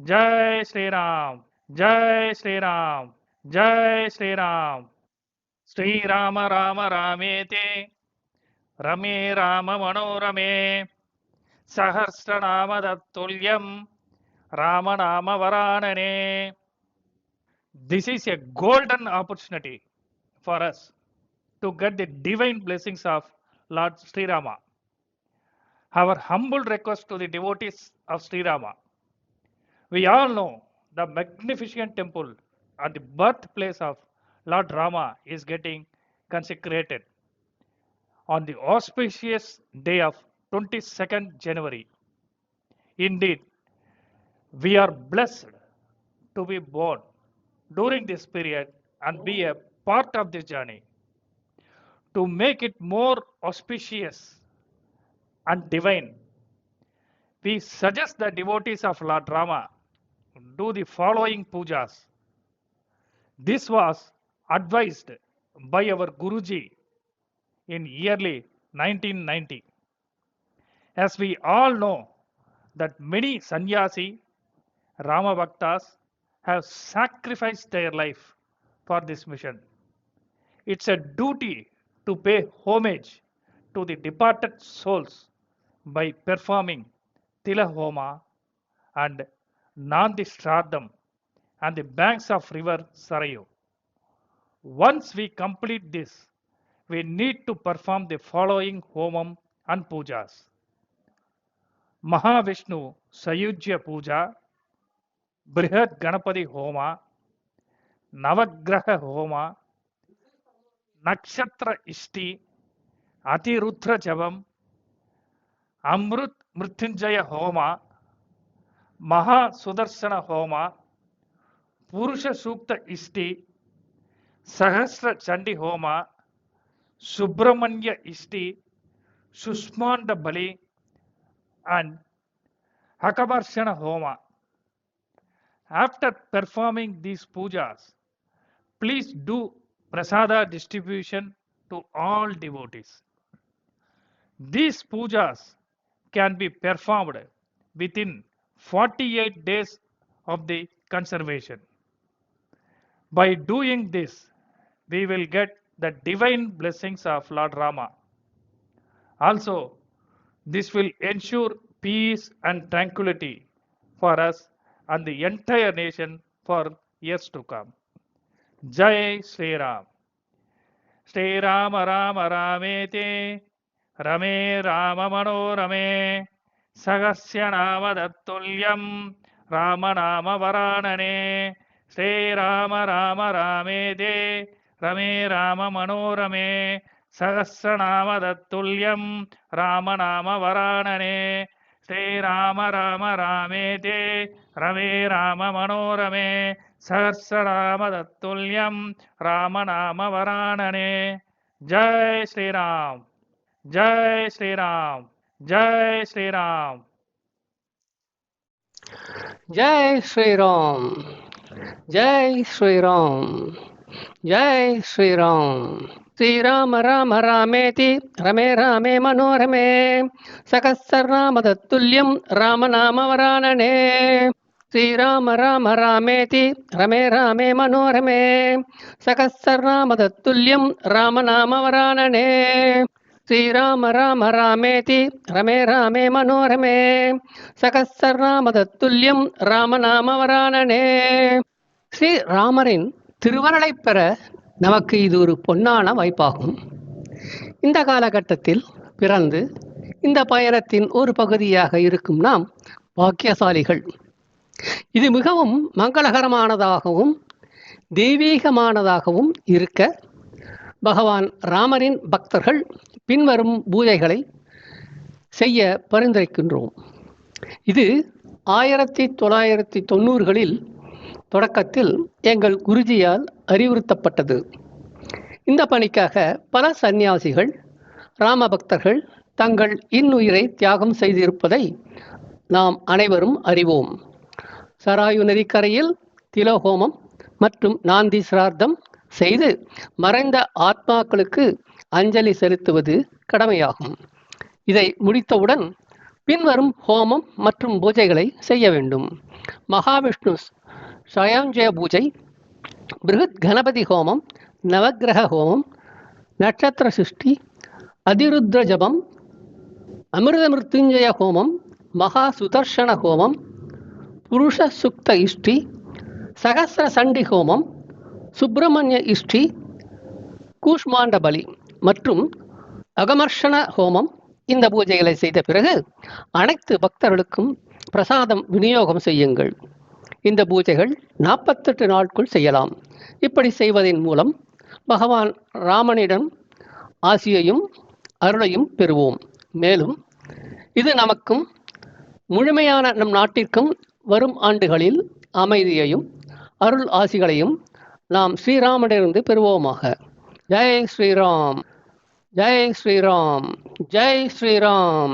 जय श्री राम जय श्री राम जय श्री राम श्रीराम राम रामेते रमे राम मनोरमे सहस्रनाम तत्तुल्यं रामनाम वरानने This is a golden opportunity for us to get the divine blessings of Lord Sri Rama. Our humble request to the devotees of Sri Rama. We all know the magnificent temple at the birthplace of Lord Rama is getting consecrated on the auspicious day of 22nd January. Indeed, we are blessed to be born during this period and be a part of this journey. To make it more auspicious and divine, we suggest the devotees of Lord Rama do the following pujas. This was advised by our Guruji in yearly 1990. As we all know that many sannyasi, Rama Bhaktas have sacrificed their life for this mission. It's a duty to pay homage to the departed souls by performing Tila Homa and Nandi Shraddham and the banks of river Sarayu. Once we complete this, we need to perform the following homam and pujas. Mahavishnu Sayujya Puja, Brihad Ganapati Homa, Navagraha Homa, Nakshatra Ishti, Atirudra Javam, Amrut Mrityunjaya Homa, महा Sudarshan home पुष सूक्त इष्टि, सहस्र चंडी होम सुब्रमण्य इष्टि सुष्मा बलि एंड हकबर्षण home. After performing these puja please do prasad distribution to all devotee these puja can be performed within 48 days of the conservation. By doing this, we will get the divine blessings of Lord Rama. Also, this will ensure peace and tranquility for us and the entire nation for years to come. Jai Sri Ram. Sri Rama Rama Ramete Rame Rama Ramete Rame சகசியநாமதத்துல்யம் ராமநாம வராணனே ஸ்ரீராம ராம ராமேதே ரமே ராம மனோரமே சகசிரநாமதத்துல்யம் ராமநாம வராணனே ஸ்ரீராம ராம ராமேதே ரமே ராம மனோரமே சகசிரநாமதத்துல்யம் ராமநாம வராணனே ஜெய் ஸ்ரீராம் ஜெய் ஸ்ரீராம் Jai श्री राम जय श्री राम जय श्री राम जय श्री राम श्री राम राम रामेति, रमे रामे मनोरमे सकस्रनाम तत्तुल्यं रामनामवरानने। श्रीराम राम राम रामेति, रमे रामे मनोरमे सकस्रनाम तत्तुल्यं रामनामवरानने। ஸ்ரீராம ராம ராமேதி ரமே ராமே மனோரமே சகசரநாமதத்துல்யம் ராமநாமவராணனே ஸ்ரீ ராமரின் திருவருளை பெற நமக்கு இது ஒரு பொன்னான வாய்ப்பாகும். இந்த காலகட்டத்தில் பிறந்து இந்த பயணத்தின் ஒரு பகுதியாக இருக்கும் நாம் பாக்கியசாலிகள். இது மிகவும் மங்களகரமானதாகவும் தெய்வீகமானதாகவும் இருக்க பகவான் ராமரின் பக்தர்கள் பின்வரும் பூஜைகளை செய்ய பரிந்துரைக்கின்றோம். இது ஆயிரத்தி தொள்ளாயிரத்தி தொண்ணூறுகளில் தொடக்கத்தில் எங்கள் குருஜியால் அறிவுறுத்தப்பட்டது. இந்த பணிக்காக பல சந்நியாசிகள் ராம பக்தர்கள் தங்கள் இன்னுயிரை தியாகம் செய்திருப்பதை நாம் அனைவரும் அறிவோம். சராயு நதிக்கரையில் திலோகோமம் மற்றும் நாந்தி சிரார்த்தம் செய்து மறைந்த ஆத்மாக்களுக்கு அஞ்சலி செலுத்துவது கடமையாகும். இதை முடித்தவுடன் பின்வரும் ஹோமம் மற்றும் பூஜைகளை செய்ய வேண்டும். மகாவிஷ்ணு ஸ்வயஞ்சய பூஜை பிருகத் கணபதி ஹோமம் நவக்கிரக ஹோமம் நட்சத்திர சிருஷ்டி அதிருத்ர ஜபம் அமிர்த மிருத்யுஞ்சய ஹோமம் மகா சுதர்ஷன ஹோமம் புருஷ சுக்த இஷ்டி சகசிர சண்டி ஹோமம் சுப்பிரமணிய இஷ்டி கூஷ்மாண்ட பலி மற்றும் அகமர்ஷண ஹோமம் இந்த பூஜைகளை செய்த பிறகு அனைத்து பக்தர்களுக்கும் பிரசாதம் விநியோகம் செய்யுங்கள். இந்த பூஜைகள் நாற்பத்தெட்டு நாட்கள் செய்யலாம். இப்படி செய்வதன் மூலம் பகவான் ராமனிடம் ஆசியையும் அருளையும் பெறுவோம். மேலும் இது நமக்கும் முழுமையான நம் நாட்டிற்கும் வரும் ஆண்டுகளில் அமைதியையும் அருள் ஆசிகளையும் நாம் ஸ்ரீராமனிடமிருந்து பெறுவோமாக. ஜெய் ஸ்ரீராம் ஜெய் ஸ்ரீராம் ஜெய் ஸ்ரீராம்.